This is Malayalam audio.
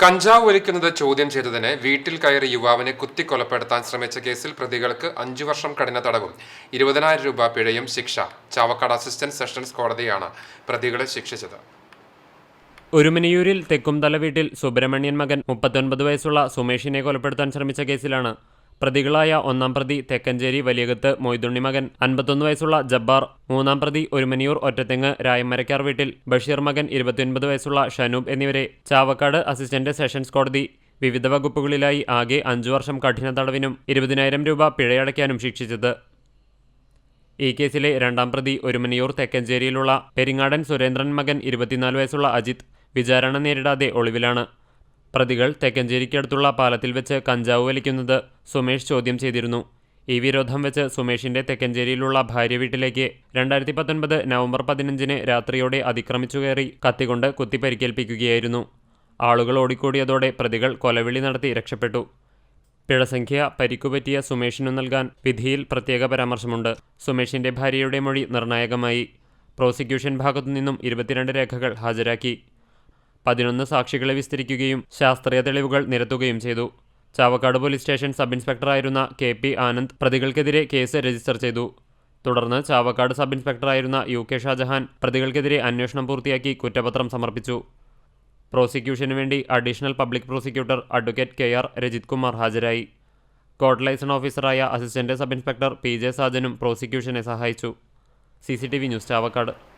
കഞ്ചാവ് വലിക്കുന്നത് ചോദ്യം ചെയ്തതിന് വീട്ടിൽ കയറി യുവാവിനെ കുത്തിക്കൊലപ്പെടുത്താൻ ശ്രമിച്ച കേസിൽ പ്രതികൾക്ക് അഞ്ചു വർഷം കഠിന തടവും ഇരുപതിനായിരം രൂപ പിഴയും ശിക്ഷ ചാവക്കാട് അസിസ്റ്റന്റ് സെഷൻസ് കോടതിയാണ് പ്രതികളെ ശിക്ഷിച്ചത്. ഒരുമനിയൂരിൽ തെക്കുംതല വീട്ടിൽ സുബ്രഹ്മണ്യൻ മകൻ മുപ്പത്തൊൻപത് വയസ്സുള്ള സുമേഷിനെ കൊലപ്പെടുത്താൻ ശ്രമിച്ച കേസിലാണ് പ്രതികളായ ഒന്നാം പ്രതി തെക്കഞ്ചേരി വലിയകത്ത് മൊയ്തുണ്ണി മകൻ അൻപത്തൊന്ന് വയസ്സുള്ള ജബ്ബാർ മൂന്നാം പ്രതി ഒരുമനിയൂർ ഒറ്റത്തെങ്ങ് രായമരക്കാർ വീട്ടിൽ ബഷീർ മകൻ ഇരുപത്തിയൊൻപത് വയസ്സുള്ള ഷനൂബ് എന്നിവരെ ചാവക്കാട് അസിസ്റ്റന്റ് സെഷൻസ് കോടതി വിവിധ വകുപ്പുകളിലായി ആകെ അഞ്ചു വർഷം കഠിന തടവിനും ഇരുപതിനായിരം രൂപ പിഴയടയ്ക്കാനും ശിക്ഷിച്ചത്. ഈ കേസിലെ രണ്ടാം പ്രതി ഒരുമനിയൂർ തെക്കഞ്ചേരിയിലുള്ള പെരിങ്ങാടൻ സുരേന്ദ്രൻ മകൻ ഇരുപത്തിനാല് വയസ്സുള്ള അജിത് വിചാരണ നേരിടാതെ ഒളിവിലാണ്. പ്രതികൾ തെക്കഞ്ചേരിക്കടുത്തുള്ള പാലത്തിൽ വെച്ച് കഞ്ചാവ് വലിക്കുന്നത് സുമേഷ് ചോദ്യം ചെയ്തിരുന്നു. ഈ വിരോധം വെച്ച് സുമേഷിന്റെ തെക്കഞ്ചേരിയിലുള്ള ഭാര്യ വീട്ടിലേക്ക് രണ്ടായിരത്തി പത്തൊൻപത് നവംബർ പതിനഞ്ചിന് രാത്രിയോടെ അതിക്രമിച്ചു കയറി കത്തികൊണ്ട് കുത്തിപ്പരിക്കേൽപ്പിക്കുകയായിരുന്നു. ആളുകൾ ഓടിക്കൂടിയതോടെ പ്രതികൾ കൊലവിളി നടത്തി രക്ഷപ്പെട്ടു. പിഴസംഖ്യ പരിക്കുപറ്റിയ സുമേഷിനു നൽകാൻ വിധിയിൽ പ്രത്യേക പരാമർശമുണ്ട്. സുമേഷിന്റെ ഭാര്യയുടെ മൊഴി നിർണായകമായി. പ്രോസിക്യൂഷൻ ഭാഗത്തുനിന്നും ഇരുപത്തിരണ്ട് രേഖകൾ ഹാജരാക്കി. പതിനൊന്ന് സാക്ഷികളെ വിസ്തരിക്കുകയും ശാസ്ത്രീയ തെളിവുകൾ നിരത്തുകയും ചെയ്തു. ചാവക്കാട് പോലീസ് സ്റ്റേഷൻ സബ് ഇൻസ്പെക്ടറായിരുന്ന കെ പി ആനന്ദ് പ്രതികൾക്കെതിരെ കേസ് രജിസ്റ്റർ ചെയ്തു. തുടർന്ന് ചാവക്കാട് സബ് ഇൻസ്പെക്ടറായിരുന്ന യു കെ ഷാജഹാൻ പ്രതികൾക്കെതിരെ അന്വേഷണം പൂർത്തിയാക്കി കുറ്റപത്രം സമർപ്പിച്ചു. പ്രോസിക്യൂഷനു വേണ്ടി additional public prosecutor advocate K R Rajith Kumar ഹാജരായി. കോർട്ട് ലൈസൺ ഓഫീസറായ assistant sub inspector P J സാജനും പ്രോസിക്യൂഷനെ സഹായിച്ചു. C C T V news Chavakkad.